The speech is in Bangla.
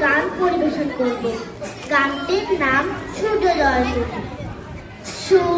গান পরিবেশন করব। গানটির নাম সূর্যোদয়। সূর্য